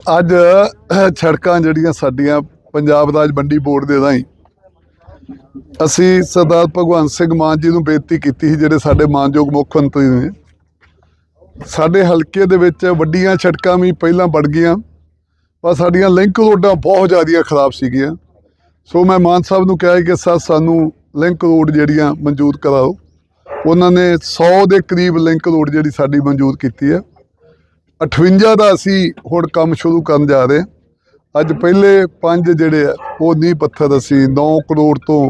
ਅੱਜ ਸੜਕਾਂ ਜਿਹੜੀਆਂ ਸਾਡੀਆਂ ਪੰਜਾਬ ਰਾਜ ਮੰਡੀ ਬੋਰਡ ਦੇ ਰਾਹੀਂ ਅਸੀਂ ਸਰਦਾਰ ਭਗਵੰਤ ਸਿੰਘ ਮਾਨ ਜੀ ਨੂੰ ਬੇਨਤੀ ਕੀਤੀ ਸੀ, ਜਿਹੜੇ ਸਾਡੇ ਮਾਨਯੋਗ ਮੁੱਖ ਮੰਤਰੀ ਨੇ। ਸਾਡੇ ਹਲਕੇ ਦੇ ਵਿੱਚ ਵੱਡੀਆਂ ਸੜਕਾਂ ਵੀ ਪਹਿਲਾਂ ਬਣ ਗਈਆਂ, ਪਰ ਸਾਡੀਆਂ ਲਿੰਕ ਰੋਡਾਂ ਬਹੁਤ ਜ਼ਿਆਦੀਆਂ ਖਰਾਬ ਸੀਗੀਆਂ। ਸੋ ਮੈਂ ਮਾਨ ਸਾਹਿਬ ਨੂੰ ਕਿਹਾ ਕਿ ਸਰ, ਸਾਨੂੰ ਲਿੰਕ ਰੋਡ ਜਿਹੜੀਆਂ ਮਨਜ਼ੂਰ ਕਰਾਓ। ਉਹਨਾਂ ਨੇ 100 ਦੇ ਕਰੀਬ ਲਿੰਕ ਰੋਡ ਜਿਹੜੀ ਸਾਡੀ ਮਨਜ਼ੂਰ ਕੀਤੀ ਹੈ। 58 ਦਾ ਅਸੀਂ ਹੁਣ ਕੰਮ ਸ਼ੁਰੂ ਕਰਨ ਜਾ ਰਹੇ ਹਾਂ। ਅੱਜ ਪਹਿਲੇ ਪੰਜ ਜਿਹੜੇ ਆ, ਉਹ ਨੀਂਹ ਪੱਥਰ ਅਸੀਂ 9 ਕਰੋੜ ਤੋਂ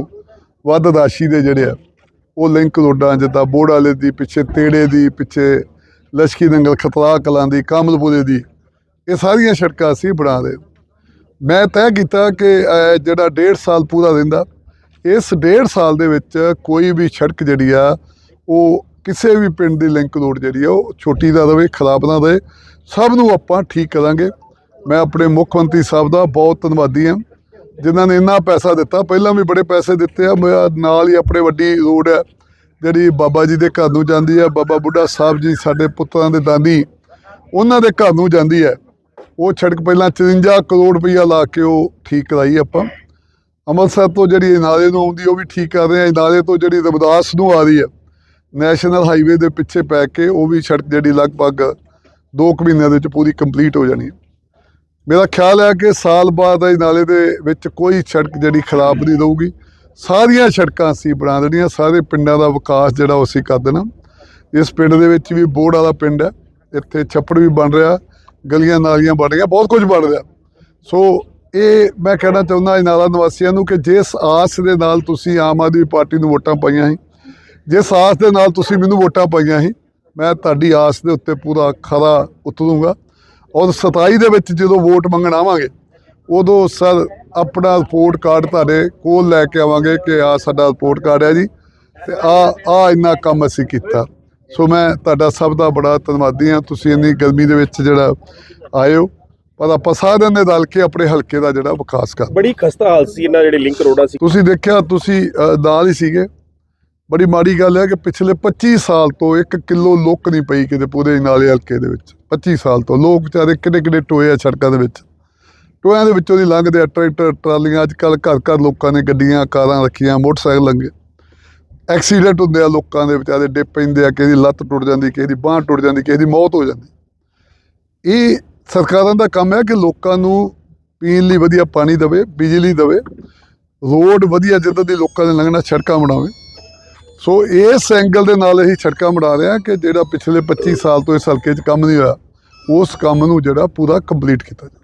ਵੱਧ ਰਾਸ਼ੀ ਦੇ ਜਿਹੜੇ ਆ, ਉਹ ਲਿੰਕ ਰੋਡਾਂ ਜਿੱਦਾਂ ਬੋੜ ਵਾਲੇ ਦੀ, ਪਿੱਛੇ ਤੇੜੇ ਦੀ, ਪਿੱਛੇ ਲਸ਼ਕੀ ਨੰਗਲ ਖਤਰਾ ਕਲਾਂ ਦੀ, ਕਾਮਲਪੁਰੇ ਦੀ, ਇਹ ਸਾਰੀਆਂ ਸੜਕਾਂ ਅਸੀਂ ਬਣਾ ਰਹੇ ਮੈਂ ਤੈਅ ਕੀਤਾ ਕਿ ਜਿਹੜਾ ਡੇਢ ਸਾਲ ਪੂਰਾ ਰਹਿੰਦਾ ਇਸ ਡੇਢ ਸਾਲ ਦੇ ਵਿੱਚ ਕੋਈ ਵੀ ਸੜਕ ਜਿਹੜੀ ਆ, ਉਹ ਕਿਸੇ ਵੀ ਪਿੰਡ ਦੀ ਲਿੰਕ ਰੋਡ ਜਿਹੜੀ ਆ, ਉਹ ਛੋਟੀ ਦਾ ਰਵੇ ਖਰਾਬ ਨਾ ਰਹੇ ਸਭ ਨੂੰ ਆਪਾਂ ਠੀਕ ਕਰਾਂਗੇ। ਮੈਂ ਆਪਣੇ ਮੁੱਖ ਮੰਤਰੀ ਸਾਹਿਬ ਦਾ ਬਹੁਤ ਧੰਨਵਾਦੀ ਹਾਂ, ਜਿਨ੍ਹਾਂ ਨੇ ਇੰਨਾ ਪੈਸਾ ਦਿੱਤਾ। ਪਹਿਲਾਂ ਵੀ ਬੜੇ ਪੈਸੇ ਦਿੱਤੇ ਆ, ਮੈਂ ਨਾਲ ਹੀ ਆਪਣੇ ਵੱਡੀ ਰੋਡ ਹੈ ਜਿਹੜੀ ਬਾਬਾ ਜੀ ਦੇ ਘਰ ਨੂੰ ਜਾਂਦੀ ਹੈ ਬਾਬਾ ਬੁੱਢਾ ਸਾਹਿਬ ਜੀ ਸਾਡੇ ਪੁੱਤਰਾਂ ਦੇ ਦਾਨੀ, ਉਹਨਾਂ ਦੇ ਘਰ ਨੂੰ ਜਾਂਦੀ ਹੈ ਉਹ ਸੜਕ ਪਹਿਲਾਂ 54 ਕਰੋੜ ਰੁਪਈਆ ਲਾ ਕੇ ਉਹ ਠੀਕ ਕਰਾਈ ਆਪਾਂ। ਅੰਮ੍ਰਿਤਸਰ ਤੋਂ ਜਿਹੜੀ ਇਹ ਨਾਲੇ ਨੂੰ ਆਉਂਦੀ, ਉਹ ਵੀ ਠੀਕ ਕਰ ਰਹੇ ਆ। ਇਹ ਨਾਲੇ ਤੋਂ ਜਿਹੜੀ ਰਮਦਾਸ ਨੂੰ ਆ ਰਹੀ ਹੈ ਨੈਸ਼ਨਲ ਹਾਈਵੇ ਦੇ ਪਿੱਛੇ ਪੈ ਕੇ ਉਹ ਵੀ ਸੜਕ ਜਿਹੜੀ ਲਗਭਗ 2 ਕੁ ਮਹੀਨਿਆਂ ਦੇ ਵਿੱਚ ਪੂਰੀ ਕੰਪਲੀਟ ਹੋ ਜਾਣੀ ਹੈ। ਮੇਰਾ ਖਿਆਲ ਹੈ ਕਿ ਸਾਲ ਬਾਅਦ ਇਹ ਨਾਲੇ ਦੇ ਵਿੱਚ ਕੋਈ ਸੜਕ ਜਿਹੜੀ ਖਰਾਬ ਨਹੀਂ ਰਹੂਗੀ। ਸਾਰੀਆਂ ਸੜਕਾਂ ਅਸੀਂ ਬਣਾ ਦੇਣੀਆਂ, ਸਾਰੇ ਪਿੰਡਾਂ ਦਾ ਵਿਕਾਸ ਜਿਹੜਾ ਉਹ ਅਸੀਂ ਕਰ ਦੇਣਾ। ਇਸ ਪਿੰਡ ਦੇ ਵਿੱਚ ਵੀ ਬੋੜ ਵਾਲਾ ਪਿੰਡ ਹੈ, ਇੱਥੇ ਛੱਪੜ ਵੀ ਬਣ ਰਿਹਾ, ਗਲੀਆਂ ਨਾਲੀਆਂ ਬਣ ਰਹੀਆਂ, ਬਹੁਤ ਕੁਝ ਬਣ ਰਿਹਾ। ਸੋ ਇਹ ਮੈਂ ਕਹਿਣਾ ਚਾਹੁੰਦਾ ਇਹ ਨਿਵਾਸੀਆਂ ਨੂੰ ਕਿ ਜਿਸ ਆਸ ਦੇ ਨਾਲ ਤੁਸੀਂ ਆਮ ਆਦਮੀ ਪਾਰਟੀ ਨੂੰ ਵੋਟਾਂ ਪਾਈਆਂ ਸੀ ਜਿਸ ਆਸ ਦੇ ਨਾਲ ਤੁਸੀਂ ਮੈਨੂੰ ਵੋਟਾਂ ਪਾਈਆਂ ਸੀ ਮੈਂ ਤੁਹਾਡੀ ਆਸ ਦੇ ਉੱਤੇ ਪੂਰਾ ਖਰਾ ਉਤਰੂੰਗਾ। ਔਰ 27 ਦੇ ਵਿੱਚ ਜਦੋਂ ਵੋਟ ਮੰਗਣ ਆਵਾਂਗੇ ਉਦੋਂ ਸਰ ਆਪਣਾ ਰਿਪੋਰਟ ਕਾਰਡ ਤੁਹਾਡੇ ਕੋਲ ਲੈ ਕੇ ਆਵਾਂਗੇ ਕਿ ਆ ਸਾਡਾ ਰਿਪੋਰਟ ਕਾਰਡ ਹੈ ਜੀ ਤੇ ਆ ਆ ਇੰਨਾ ਕੰਮ ਅਸੀਂ ਕੀਤਾ। ਸੋ ਮੈਂ ਤੁਹਾਡਾ ਸਭ ਦਾ ਬੜਾ ਧੰਨਵਾਦੀ ਹਾਂ। ਤੁਸੀਂ ਇੰਨੀ ਗਰਮੀ ਦੇ ਵਿੱਚ ਜਿਹੜਾ ਹੋ ਪਰ ਆਪਾਂ ਸਾਰਿਆਂ ਨੇ ਰਲ ਕੇ ਆਪਣੇ ਹਲਕੇ ਦਾ ਜਿਹੜਾ ਵਿਕਾਸ ਕਰ ਬੜੀ ਖਸਤਾ ਹਾਲਤ ਸੀ ਇਹਨਾਂ ਜਿਹੜੇ ਲਿੰਕ ਰੋਡਾਂ ਸੀ। ਤੁਸੀਂ ਦੇਖਿਆ ਤੁਸੀਂ ਨਾਲ ਹੀ ਸੀਗੇ। ਬੜੀ ਮਾੜੀ ਗੱਲ ਹੈ ਕਿ ਪਿਛਲੇ 25 ਸਾਲ ਤੋਂ 1 ਕਿਲੋ ਲੁੱਕ ਨਹੀਂ ਪਈ ਕਿਤੇ ਪੂਰੇ ਨਾਲੇ ਹਲਕੇ ਦੇ ਵਿੱਚ। 25 ਸਾਲ ਤੋਂ ਲੋਕ ਵਿਚਾਰੇ ਕਿੱਡੇ ਕਿੱਡੇ ਟੋਏ ਆ ਸੜਕਾਂ ਦੇ ਵਿੱਚ। ਟੋਇਆਂ ਦੇ ਵਿੱਚੋਂ ਦੀ ਲੰਘਦੇ ਆ, ਟਰੈਕਟਰ, ਟਰਾਲੀਆਂ ਅੱਜ ਕੱਲ ਘਰ ਘਰ ਲੋਕਾਂ ਨੇ ਗੱਡੀਆਂ, ਕਾਰਾਂ ਰੱਖੀਆਂ, ਮੋਟਰਸਾਈਕਲ ਲੰਘੇ। ਐਕਸੀਡੈਂਟ ਹੁੰਦੇ ਆ ਲੋਕਾਂ ਦੇ ਵਿਚਾਰੇ ਡਿੱਪ ਪੈਂਦੇ ਆ ਕਿਸੇ ਦੀ ਲੱਤ ਟੁੱਟ ਜਾਂਦੀ ਕਿਸੇ ਦੀ ਬਾਂਹ ਟੁੱਟ ਜਾਂਦੀ ਕਿਸੇ ਦੀ ਮੌਤ ਹੋ ਜਾਂਦੀ। ਇਹ ਸਰਕਾਰਾਂ ਦਾ ਕੰਮ ਹੈ ਕਿ ਲੋਕਾਂ ਨੂੰ ਪੀਣ ਲਈ ਵਧੀਆ ਪਾਣੀ ਦੇਵੇ, ਬਿਜਲੀ ਦੇਵੇ, ਰੋਡ ਵਧੀਆ ਜਿੱਦਾਂ ਦੀ ਲੋਕਾਂ ਨੇ ਲੰਘਣਾ, ਸੜਕਾਂ ਬਣਾਵੇ। ਸੋ ਇਸ ਐਂਗਲ ਦੇ ਨਾਲ ਅਸੀਂ ਸੜਕਾਂ ਬਣਾ ਰਹੇ ਹਾਂ ਕਿ ਜਿਹੜਾ ਪਿਛਲੇ 25 ਸਾਲ ਤੋਂ ਇਸ ਹਲਕੇ 'ਚ ਕੰਮ ਨਹੀਂ ਹੋਇਆ, ਉਸ ਕੰਮ ਨੂੰ ਜਿਹੜਾ ਪੂਰਾ ਕੰਪਲੀਟ ਕੀਤਾ ਜਾਵੇ।